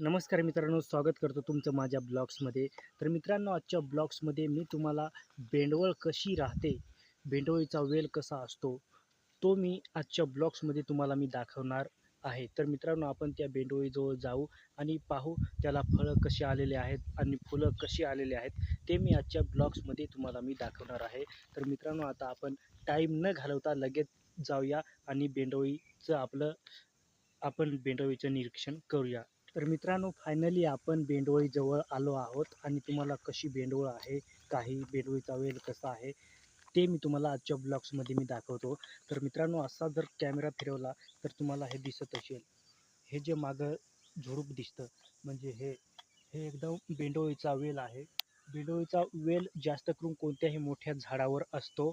नमस्कार मित्रांनो स्वागत करतो तुमचं माझ्या ब्लॉग्समध्ये. तर मित्रांनो आजच्या ब्लॉग्समध्ये मी तुम्हाला बेंडवळ कशी राहते बेंडवळीचा वेल कसा असतो तो मी आजच्या ब्लॉग्समध्ये तुम्हाला मी दाखवणार आहे. तर मित्रांनो आपण त्या बेंडवळीजवळ जाऊ आणि पाहू त्याला फळं कशी आलेले आहेत आणि फुलं कशी आलेले आहेत ते मी आजच्या ब्लॉग्समध्ये तुम्हाला मी दाखवणार आहे. तर मित्रांनो आता आपण टाईम न घालवता लगेच जाऊया आणि बेंडवळीचं आपलं आपण बेंडवळीचं निरीक्षण करूया. तर मित्रांनो फायनली आपण बेंडोळीजवळ आलो आहोत आणि तुम्हाला कशी बेंडोळ आहे काही बेंडोळीचा वेल कसा आहे ते मी तुम्हाला आजच्या ब्लॉग्समध्ये मी दाखवतो. तर मित्रांनो असा जर कॅमेरा फिरवला तर तुम्हाला हे दिसत असेल. हे जे मागं झुडूप दिसतं म्हणजे हे हे एकदम बेंडोळीचा वेल आहे. बेंडोळीचा वेल जास्त करून कोणत्याही मोठ्या झाडावर असतो.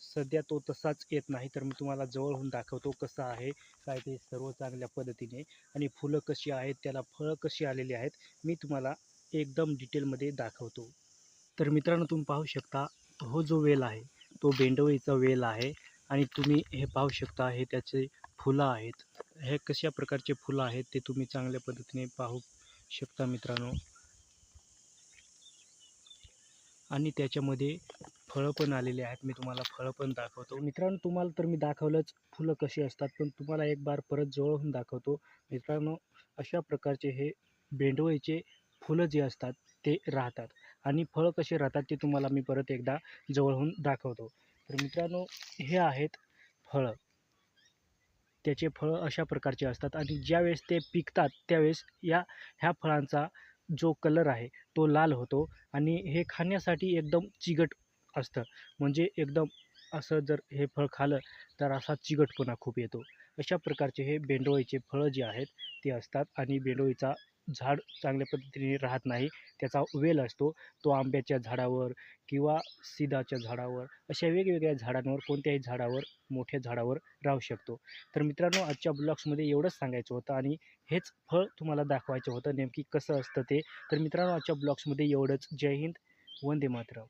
सध्या तो तसाच येत नाही. तर मी तुम्हाला जवळहून दाखवतो कसा आहे काय ते सर्व चांगल्या पद्धतीने आणि फुलं कशी आहेत त्याला फळं कशी आलेली आहेत मी तुम्हाला एकदम डिटेलमध्ये दाखवतो. तर मित्रांनो तुम्ही पाहू शकता हो जो वेल आहे तो बेंडवळीचा वेल आहे आणि तुम्ही हे पाहू शकता हे त्याचे फुलं आहेत. हे कशा प्रकारचे फुलं आहेत ते तुम्ही चांगल्या पद्धतीने पाहू शकता मित्रांनो. आणि त्याच्यामध्ये फळं पण आलेली आहेत मी तुम्हाला फळं पण दाखवतो. मित्रांनो तुम्हाला तर मी दाखवलंच फुलं कशी असतात पण तुम्हाला एक बार परत जवळून दाखवतो. मित्रांनो अशा प्रकारचे हे बेंडवळीचे फुलं जे असतात ते राहतात. आणि फळं कसे राहतात ते तुम्हाला मी परत एकदा जवळहून दाखवतो. तर मित्रांनो हे आहेत फळं. त्याचे फळं अशा प्रकारचे असतात आणि ज्यावेळेस ते पिकतात त्यावेळेस या ह्या फळांचा जो कलर आहे तो लाल होतो. आणि हे खाण्यासाठी एकदम चिकट असतं. म्हणजे एकदम असं जर हे फळ खाल्लं तर असा चिकटपणा खूप येतो. अशा प्रकारचे हे बेंडोळीचे फळं जे आहेत ते असतात आणि बेंडोळीचा झाड चांगल्या पद्धतीने राहत नाही. त्याचा वेल असतो. तो आंब्याच्या झाडावर किंवा सिदाच्या झाडावर अशा वेगवेगळ्या झाडांवर कोणत्याही झाडावर मोठ्या झाडावर राहू शकतो. तर मित्रांनो आजच्या ब्लॉग्समध्ये एवढंच सांगायचं होतं आणि हेच फळ तुम्हाला दाखवायचं होतं नेमकी कसं असतं ते. तर मित्रांनो आजच्या ब्लॉग्समध्ये एवढंच. जय हिंद. वंदे मातरम.